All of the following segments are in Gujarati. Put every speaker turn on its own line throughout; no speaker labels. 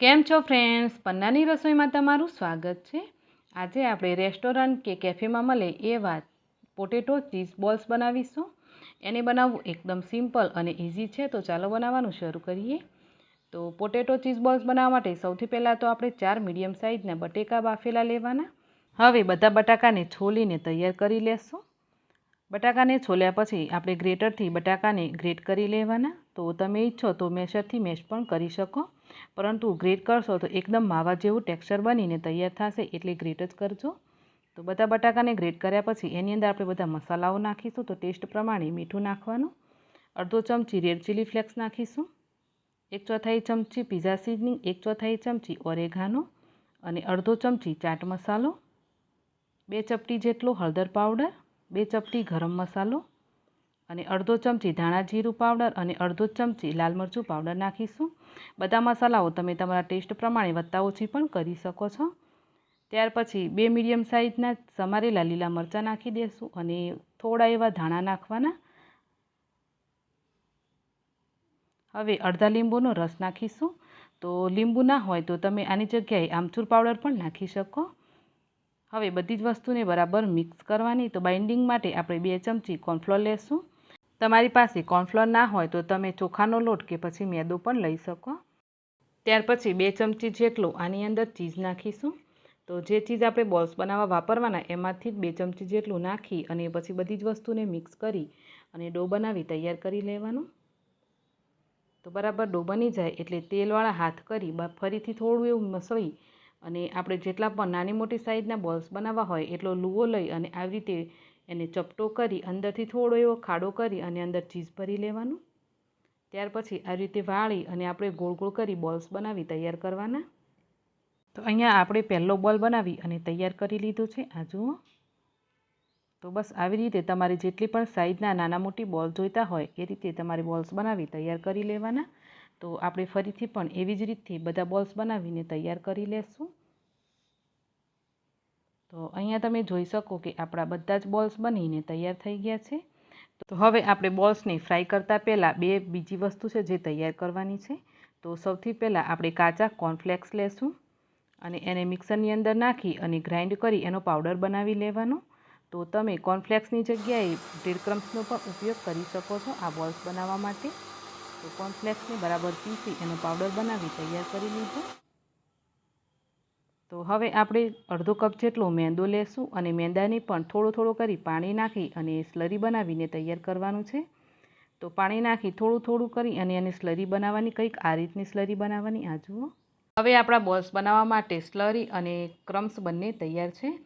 કેમ છો ફ્રેન્ડ્સ પન્નાની રસોઈમાં તમારું સ્વાગત છે. આજે આપણે રેસ્ટોરન્ટ કે કેફેમાં મળે એવા પોટેટો ચીઝ બોલ્સ બનાવીશું. એને બનાવવું એકદમ સિમ્પલ અને ઇઝી છે, તો ચાલો બનાવવાનું શરૂ કરીએ. તો પોટેટો ચીઝ બોલ્સ બનાવવા માટે સૌથી પહેલાં તો આપણે ચાર મીડિયમ સાઇઝના બટેકા બાફેલા લેવાના. હવે બધા બટાકાને છોલીને તૈયાર કરી લેશું. બટાકાને છોલ્યા પછી આપણે ગ્રેટરથી બટાકાને ગ્રેટ કરી લેવાના. તો તમે ઈચ્છો તો મેશરથી મેશ પણ કરી શકો. પરંતુ ગ્રેટ કરશો તો એકદમ માવા જેવું ટેક્સચર બનીને તૈયાર થશે એટલે ગ્રેટ જ કરજો. તો બધા બટાકાને ગ્રેટ કર્યા પછી એની અંદર આપણે બધા મસાલાઓ નાખીશું તો ટેસ્ટ પ્રમાણે મીઠું નાખવાનું. અડધો ચમચી રેડ ચીલી ફ્લેક્સ નાખીશું. એક ચોથાઈ ચમચી પીઝા સીઝનિંગ એક ચોથાઈ ચમચી ઓરેગાનો અને અડધો ચમચી ચાટ મસાલો, બે ચપટી જેટલો હળદર પાવડર, બે ચપટી ગરમ મસાલો અને અડધો ચમચી ધાણા જીરું પાવડર અને અડધો ચમચી લાલ મરચું પાવડર નાખીશું. બધા મસાલાઓ તમે તમારા ટેસ્ટ પ્રમાણે વત્તા ઓછી પણ કરી શકો છો. ત્યાર પછી બે મીડિયમ સાઇઝના સમારેલા લીલા મરચાં નાખી દઈશું અને થોડા એવા ધાણા નાખવાના. હવે અડધા લીંબુનો રસ નાખીશું. તો લીંબુ ના હોય તો તમે આની જગ્યાએ આમચૂર પાવડર પણ નાખી શકો. હવે બધી જ વસ્તુને બરાબર મિક્સ કરવાની તો બાઇન્ડિંગ માટે આપણે બે ચમચી કોર્નફ્લોર લેશું. તમારી પાસે કોર્નફ્લોર ના હોય તો તમે ચોખાનો લોટ કે પછી મેદો પણ લઈ શકો. ત્યાર પછી બે ચમચી જેટલો આની અંદર ચીઝ નાખીશું. તો જે ચીઝ આપણે બોલ્સ બનાવવા વાપરવાના એમાંથી જ બે ચમચી જેટલું નાખી અને પછી બધી જ વસ્તુને મિક્સ કરી અને ડો બનાવી તૈયાર કરી લેવાનું. તો બરાબર ડો બની જાય એટલે તેલવાળા હાથ કરી ફરીથી થોડું એવું મસળી અને આપણે જેટલા પણ નાની મોટી સાઇઝના બોલ્સ બનાવવા હોય એટલો લુવો લઈ અને આવી રીતે એને ચપટો કરી અંદરથી થોડો એવો ખાડો કરી અને અંદર ચીઝ ભરી લેવાનું. ત્યાર પછી આવી રીતે વાળી અને આપણે ગોળ ગોળ કરી બોલ્સ બનાવી તૈયાર કરવાના. તો અહીંયા આપણે પહેલો બોલ બનાવી અને તૈયાર કરી લીધો છે. આ જુઓ. તો બસ આવી રીતે તમારે જેટલી પણ સાઇઝના નાના મોટી બોલ જોઈતા હોય એ રીતે તમારે બોલ્સ બનાવી તૈયાર કરી લેવાના. તો આપણે ફરીથી પણ એવી જ રીતથી બધા બોલ્સ બનાવીને તૈયાર કરી લેશું. તો અહીંયા તમે જોઈ શકો કે આપણા બધા જ બોલ્સ બનીને તૈયાર થઈ ગયા છે. તો હવે આપણે બોલ્સને ફ્રાય કરતાં પહેલાં બે બીજી વસ્તુ છે જે તૈયાર કરવાની છે. તો સૌથી પહેલાં આપણે કાચા કોર્નફ્લેક્સ લેશું અને એને મિક્સરની અંદર નાખી અને ગ્રાઇન્ડ કરી એનો પાવડર બનાવી લેવાનો. તો તમે કોર્નફ્લેક્સની જગ્યાએ બ્રેડ પણ ઉપયોગ કરી શકો છો આ બોલ્સ બનાવવા માટે. તો કોર્નફ્લેક્સને બરાબર પીસી એનો પાવડર બનાવી તૈયાર કરી લીધો. તો હવે આપણે અડધો કપ જેટલો મેંદો લેશું અને મેંદાને પણ થોડો થોડો કરી પાણી નાખી અને સ્લરી બનાવીને તૈયાર કરવાનું છે. તો પાણી નાખી થોડું થોડું કરી અને એને સ્લરી બનાવવાની, કંઈક આ રીતની સ્લરી બનાવવાની. આ જુઓ. હવે આપણા બોલ્સ બનાવવા માટે સ્લરી અને ક્રમ્સ બંને તૈયાર છે.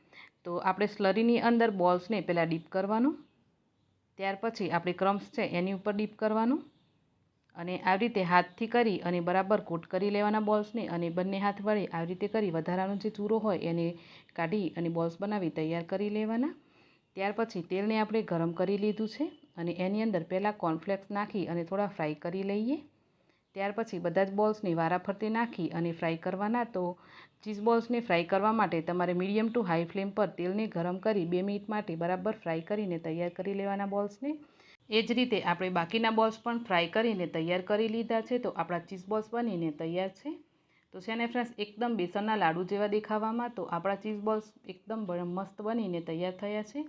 તો આપણે સ્લરીની અંદર બોલ્સને પહેલાં ડીપ કરવાનું. ત્યાર પછી આપણે ક્રમ્સ છે એની ઉપર ડીપ કરવાનું. અને આવી રીતે હાથથી કરી અને બરાબર કોટ કરી લેવાના બોલ્સને અને બંને હાથ વડે આવી રીતે કરી વધારાનો જે ચૂરો હોય એને કાઢી અને બોલ્સ બનાવી તૈયાર કરી લેવાના. ત્યાર પછી તેલને આપણે ગરમ કરી લીધું છે અને એની અંદર પહેલાં કોર્નફ્લેક્સ નાખી અને થોડા ફ્રાય કરી લઈએ. ત્યાર પછી બધા જ બોલ્સને વારાફરતી નાખી અને ફ્રાય કરવાના તો ચીઝ બોલ્સને ફ્રાય કરવા માટે તમારે મીડિયમ ટુ હાઈ ફ્લેમ પર તેલને ગરમ કરી બે મિનિટ માટે બરાબર ફ્રાય કરીને તૈયાર કરી લેવાના બોલ્સને. એ જ રીતે આપણે બાકીના બોલ્સ પણ ફ્રાય કરીને તૈયાર કરી લીધા છે. તો આપણા ચીઝ બોલ્સ બનીને તૈયાર છે. તો છે ને ફ્રેન્ડ્સ, એકદમ બેસનના લાડુ જેવા દેખાવામાં, તો આપણા ચીઝ બોલ્સ એકદમ મસ્ત બનીને તૈયાર થયા છે.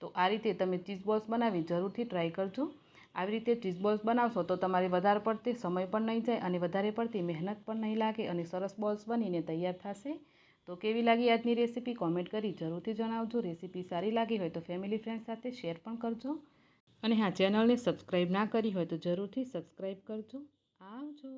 તો આ રીતે તમે ચીઝ બોલ્સ બનાવી જરૂરથી ટ્રાય કરજો. આવી રીતે ચીઝ બોલ્સ બનાવશો તો તમારે વધારે પડતી સમય પણ નહીં જાય અને વધારે પડતી મહેનત પણ નહીં લાગે અને સરસ બોલ્સ બનીને તૈયાર થશે. તો કેવી લાગી આજની રેસીપી કોમેન્ટ કરી જરૂરથી જણાવજો. રેસીપી સારી લાગી હોય તો ફેમિલી ફ્રેન્ડ સાથે શેર પણ કરજો. અને હા ચેનલને સબસ્ક્રાઈબ ના કરી હોય તો જરૂરથી સબસ્ક્રાઈબ કરજો. આવજો.